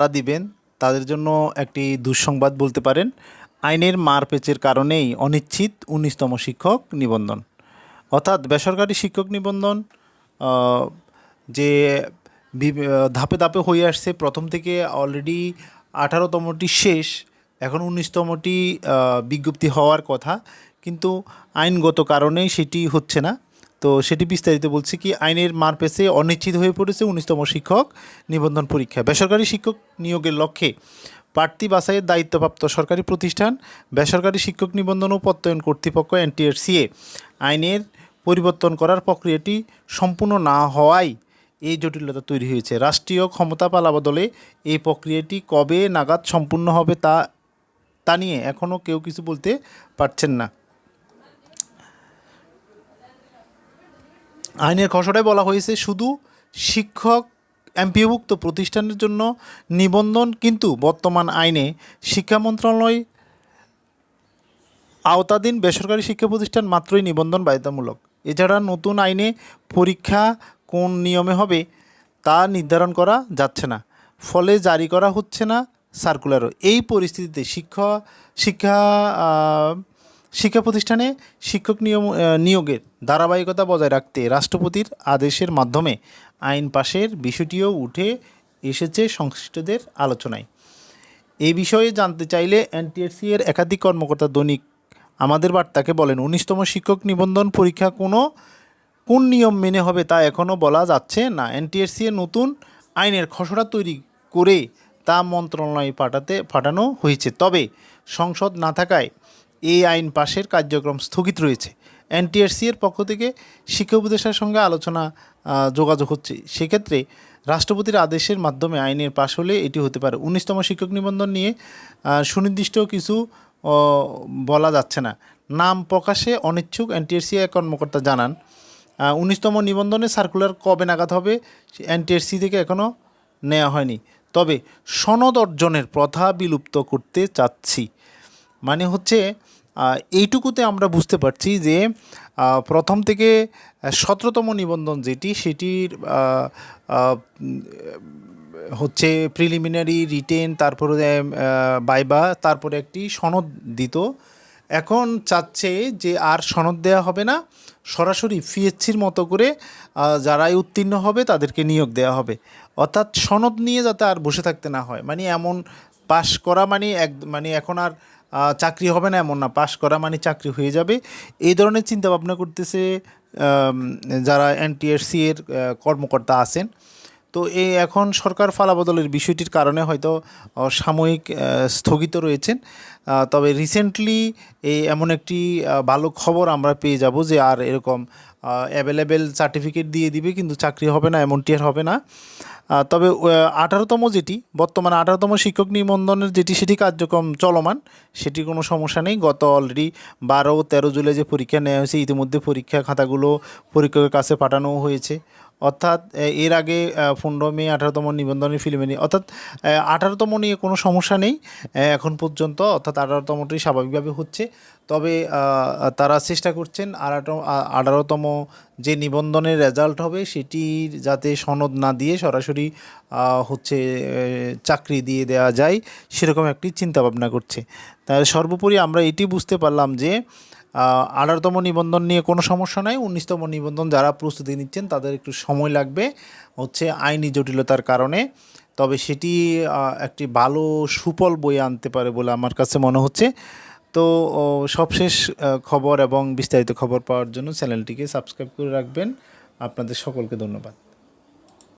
যারা দিবেন, তাদের জন্য একটি দুঃসংবাদ বলতে পারেন। আইনের মারপেচের কারণেই অনিশ্চিত উনিশতম শিক্ষক নিবন্ধন। অর্থাৎ বেসরকারি শিক্ষক নিবন্ধন যে ধাপে ধাপে হয়ে আসছে, প্রথম থেকে অলরেডি আঠারোতমটি শেষ, এখন উনিশতমটি বিজ্ঞপ্তি হওয়ার কথা। কিন্তু আইনগত কারণেই সেটি হচ্ছে না। তো সেটি বিস্তারিত বলছি কি, আইনের মারপেসে অনিশ্চিত হয়ে পড়েছে উনিশতম শিক্ষক নিবন্ধন পরীক্ষা। বেসরকারি শিক্ষক নিয়োগের লক্ষ্যে প্রার্থী বাছাইয়ের দায়িত্বপ্রাপ্ত সরকারি প্রতিষ্ঠান, বেসরকারি শিক্ষক নিবন্ধন ও প্রত্যয়ন কর্তৃপক্ষ এনটিআরসিএ আইনের পরিবর্তন করার প্রক্রিয়াটি সম্পূর্ণ না হওয়ায় এই জটিলতা তৈরি হয়েছে। রাষ্ট্রীয় ক্ষমতা পালা বদলে এই প্রক্রিয়াটি কবে নাগাদ সম্পূর্ণ হবে তা তা নিয়ে এখনও কেউ কিছু বলতে পারছেন না। আইনের খসড়ায় বলা হয়েছে শুধু শিক্ষক এমপিভুক্ত প্রতিষ্ঠানের জন্য নিবন্ধন, কিন্তু বর্তমান আইনে শিক্ষা মন্ত্রণালয় আওতাধীন বেসরকারি শিক্ষা প্রতিষ্ঠান মাত্রই নিবন্ধন বাধ্যতামূলক। এছাড়া নতুন আইনে পরীক্ষা কোন নিয়মে হবে তা নির্ধারণ করা যাচ্ছে না, ফলে জারি করা হচ্ছে না সার্কুলারও। এই পরিস্থিতিতে শিক্ষা শিক্ষা শিক্ষা প্রতিষ্ঠানে শিক্ষক নিয়ম নিয়োগের ধারাবাহিকতা বজায় রাখতে রাষ্ট্রপতির আদেশের মাধ্যমে আইন পাশের বিষয়টিও উঠে এসেছে সংশ্লিষ্টদের আলোচনায়। এই বিষয়ে জানতে চাইলে এনটিএসসি এর একাধিক কর্মকর্তা দৈনিক আমাদের বার্তাকে বলেন, উনিশতম শিক্ষক নিবন্ধন পরীক্ষা কোনো, কোন নিয়ম মেনে হবে তা এখনও বলা যাচ্ছে না। এনটিএসসি এর নতুন আইনের খসড়া তৈরি করে তা মন্ত্রণালয়ে পাঠাতে, পাঠানো হয়েছে। তবে সংসদ না থাকায় এই আইন পাশের কার্যক্রম স্থগিত রয়েছে। এনটিএসসি এর পক্ষ থেকে শিক্ষা উপদেষ্টার সঙ্গে আলোচনা যোগাযোগ হচ্ছে। সেক্ষেত্রে রাষ্ট্রপতির আদেশের মাধ্যমে আইনের পাশ হলে এটি হতে পারে। উনিশতম শিক্ষক নিবন্ধন নিয়ে সুনির্দিষ্ট কিছু বলা যাচ্ছে না। নাম প্রকাশে অনিচ্ছুক এনটিএসসি এক কর্মকর্তা জানান উনিশতম নিবন্ধনে সার্কুলার কবে নাগাদ হবে এনটিএসসি থেকে এখনও নেওয়া হয়নি। তবে সনদ অর্জনের প্রথা বিলুপ্ত করতে চাচ্ছি। মানে হচ্ছে এইটুকুতে আমরা বুঝতে পারছি যে প্রথম থেকে সতেরোতম নিবন্ধন যেটি, সেটির হচ্ছে প্রিলিমিনারি রিটেন তারপরে বাইবা, তারপরে একটি সনদ দিত। এখন চাচ্ছে যে আর সনদ দেওয়া হবে না, সরাসরি পিএইচসির মতো করে যারাই উত্তীর্ণ হবে তাদেরকে নিয়োগ দেওয়া হবে। অর্থাৎ সনদ নিয়ে যাতে আর বসে থাকতে না হয়। মানে এমন পাশ করা মানে এক মানে এখন আর চাকরি হবে না, এমন না। পাশ করা মানে চাকরি হয়ে যাবে। এই ধরনের চিন্তা ভাবনা করতেছে যারা এনটিএসসি এর কর্মকর্তা আছেন। তো এই এখন সরকার ফালাবদলের বিষয়টির কারণে হয়তো সাময়িক স্থগিত রয়েছেন। তবে রিসেন্টলি এই এমন একটি ভালো খবর আমরা পেয়ে যাব যে আর এরকম অ্যাভেলেবেল সার্টিফিকেট দিয়ে দিবে কিন্তু চাকরি হবে না, এমনটি আর হবে না। তবে আঠারোতম যেটি, বর্তমানে আঠারোতম শিক্ষক নিবন্ধনের যেটি, সেটি কার্যক্রম চলমান সেটি কোনো সমস্যা নেই। গত অলরেডি বারো তেরো জুলাই যে পরীক্ষা নেওয়া হয়েছে, ইতিমধ্যে পরীক্ষা খাতাগুলো পরীক্ষকের কাছে পাঠানো হয়েছে। অর্থাৎ এর আগে পনেরো মে আঠারোতম নিবন্ধনের ফিল্মে নিয়ে, অর্থাৎ আঠারোতম নিয়ে কোনো সমস্যা নেই এখন পর্যন্ত, অর্থাৎ আঠারোতমটি স্বাভাবিকভাবে হচ্ছে। তবে তারা চেষ্টা করছেন আঠারো আঠারোতম যে নিবন্ধনের রেজাল্ট হবে, সেটির যাতে সনদ না দিয়ে সরাসরি হচ্ছে চাকরি দিয়ে দেওয়া যায়, সেরকম একটি চিন্তা ভাবনা করছে। তাই সর্বোপরি আমরা এটি বুঝতে পারলাম যে আঠারোতম নিবন্ধন নিয়ে কোনো সমস্যা নাই। উনিশতম নিবন্ধন যারা প্রস্তুতি নিচ্ছেন, তাদের একটু সময় লাগবে হচ্ছে আইনি জটিলতার কারণে। তবে সেটি একটি ভালো, সুফল বয়ে আনতে পারে বলে আমার কাছে মনে হচ্ছে। তো সবশেষ খবর এবং বিস্তারিত খবর পাওয়ার জন্য চ্যানেলটিকে সাবস্ক্রাইব করে রাখবেন। আপনাদের সকলকে ধন্যবাদ।